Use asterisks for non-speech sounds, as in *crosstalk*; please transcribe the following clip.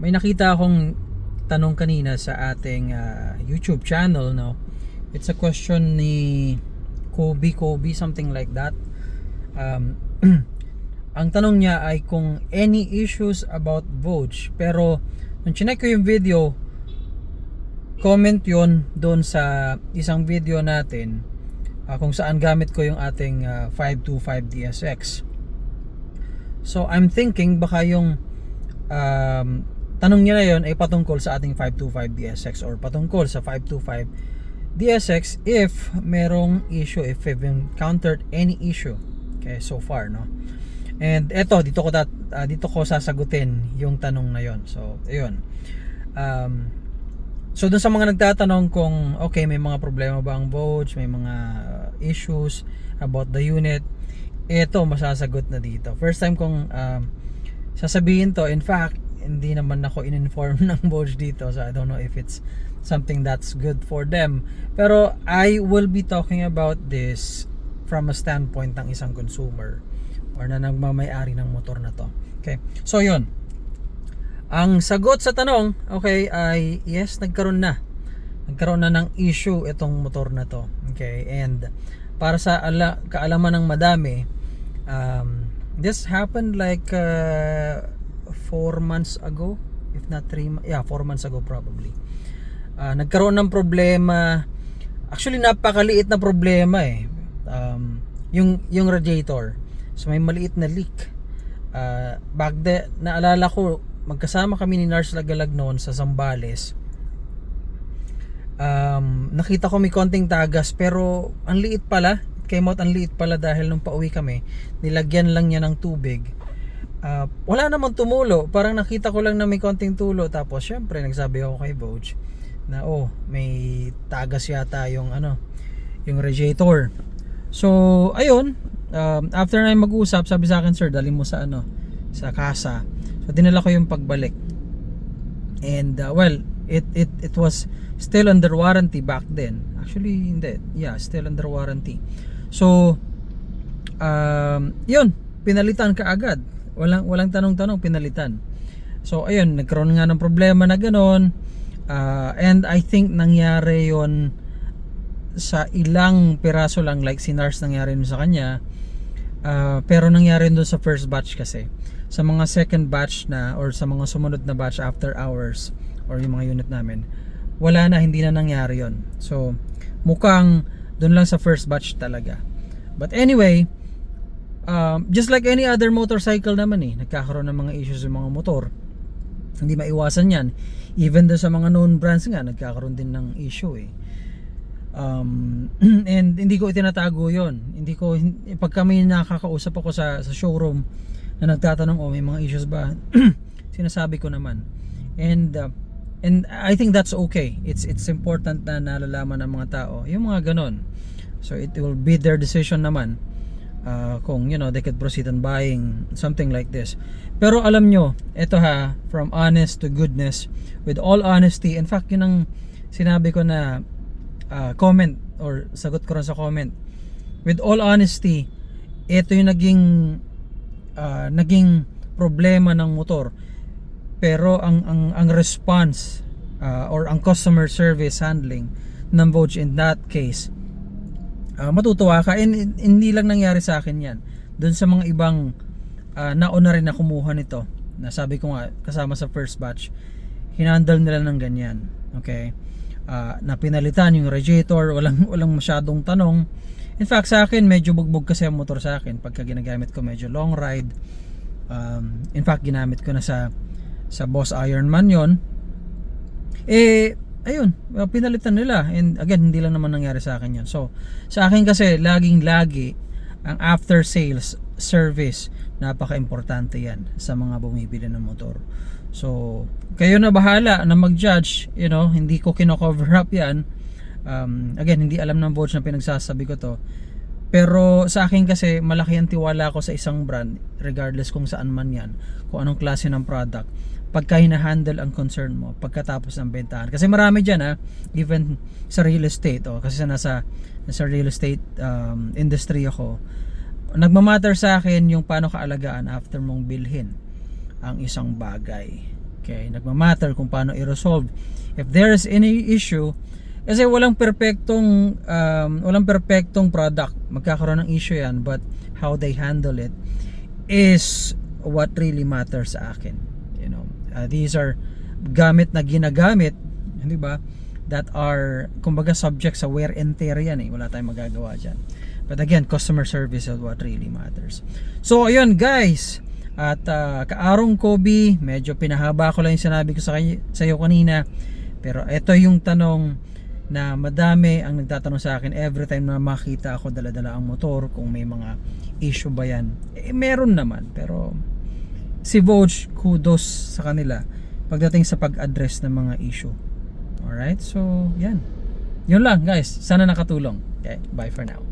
may nakita akong tanong kanina sa ating ah, YouTube channel, no? It's a question ni Kobe Kobe, something like that. Um, *clears throat* ang tanong niya ay kung any issues about Vogue. Pero, nung chinek ko yung video, comment yon doon sa isang video natin ah, kung saan gamit ko yung ating ah, 525 DSX. So, I'm thinking baka yung um, tanong niya na yon ay patungkol sa ating 525 DSX or patungkol sa 525 DSX if merong issue, if we've encountered any issue okay, so far, no? And eto, dito ko, dat, ah, dito ko sasagutin yung tanong na yon So, ayun. Um, so, dun sa mga nagtatanong kung, okay, may mga problema ba ang Vogue, may mga issues about the unit, eto, masasagot na dito. First time kong um, sasabihin to, in fact, hindi naman ako in-inform *laughs* ng Vogue dito, so I don't know if it's something that's good for them. Pero I will be talking about this from a standpoint ng isang consumer or na nagmamayari ng motor na to. Okay. So yun. Ang sagot sa tanong, okay, ay yes, nagkaroon na. Nagkaroon na ng issue itong motor na to. Okay. And para sa ala, kaalaman ng madami, um, this happened like uh, four months ago, if not three, mo- yeah, four months ago probably. Ah, nagkaroon ng problema. Actually, napakaliit na problema eh. Um, yung yung radiator. So may maliit na leak. Ah, back de, naalala ko, magkasama kami ni Nars Lagalag noon sa Zambales. Um, nakita ko may konting tagas pero ang liit pala. Came out ang liit pala dahil nung pauwi kami, nilagyan lang niya ng tubig. Ah, wala namang tumulo. Parang nakita ko lang na may konting tulo. Tapos syempre nagsabi ako kay Boch na oh, may tagas yata yung ano, yung radiator. So, ayun, um, after na mag-usap, sabi sa akin, sir, dali mo sa ano, sa kasa. So, dinala ko yung pagbalik. And uh, well, it it it was still under warranty back then. Actually, hindi. Yeah, still under warranty. So, um, yun, pinalitan ka agad. Walang walang tanong-tanong, pinalitan. So, ayun, nagkaroon nga ng problema na gano'n. Uh, and I think nangyari yon sa ilang piraso lang like si Nars nangyari sa kanya Ah, pero nangyari doon sa first batch kasi sa mga second batch na or sa mga sumunod na batch after hours or yung mga unit namin wala na hindi na nangyari yon so mukhang doon lang sa first batch talaga but anyway um, just like any other motorcycle naman eh nagkakaroon ng mga issues yung mga motor. Hindi maiwasan yan. Even doon sa mga known brands nga nagkakaroon din ng issue eh. Um, *clears throat* and hindi ko itinatago yon hindi ko pag kami nakakausap ako sa, sa showroom na nagtatanong oh may mga issues ba? *clears throat* Sinasabi ko naman. And uh, and I think that's okay. It's it's important na nalalaman ng mga tao. Yung mga ganon. So it will be their decision naman uh, kung you know they could proceed on buying something like this. Pero alam nyo ito ha from honest to goodness with all honesty in fact yun ang sinabi ko na uh, comment or sagot ko rin sa comment. With all honesty ito yung naging uh, naging problema ng motor. Pero ang ang ang response uh, or ang customer service handling ng Vogue in that case uh, matutuwa ka. And, hindi lang nangyari sa akin yan. Doon sa mga ibang uh, nauna rin na kumuha nito. Na sabi ko nga kasama sa first batch hinandle nila ng ganyan. Okay? Uh, na pinalitan yung radiator. Walang *laughs* walang masyadong tanong. In fact sa akin medyo bugbog kasi ang motor sa akin. Pagka ginagamit ko medyo long ride. Um, in fact ginamit ko na sa sa Boss Ironman yon eh ayun uh, pinalitan nila. And again hindi lang naman nangyari sa akin yon so sa akin kasi laging lagi ang after sales service napaka-importante yan sa mga bumibili ng motor. So kayo na bahala na mag-judge you know hindi ko kino-cover up yan. Um, again hindi alam ng Vogue na pinagsasabi ko to. Pero sa akin kasi malaki ang tiwala ko sa isang brand regardless kung saan man yan kung anong klase ng product pagka hinahandle ang concern mo pagkatapos ng bentahan kasi marami dyan ha even sa real estate oh, kasi sa nasa, nasa real estate um, industry ako nagmamatter sa akin yung paano kaalagaan after mong bilhin ang isang bagay Okay, nagmamatter kung paano i-resolve. If there is any issue, kasi walang perpektong um, walang perpektong product. Magkakaroon ng issue 'yan, but how they handle it is what really matters sa akin. Uh, these are gamit na ginagamit, di ba? That are kumbaga subject sa wear and tear yan eh. Wala tayong magagawa diyan. But again, customer service is what really matters. So ayun guys, at uh, kaarong Kobe, medyo pinahaba ko lang yung sinabi ko sa, kany- sa iyo kanina. Pero ito yung tanong na madami ang nagtatanong sa akin every time na makita ako dala-dala ang motor kung may mga issue ba yan. Eh, meron naman pero si Vogue kudos sa kanila pagdating sa pag-address ng mga issue. Alright, so yan. Yun lang guys. Sana nakatulong. Okay, bye for now.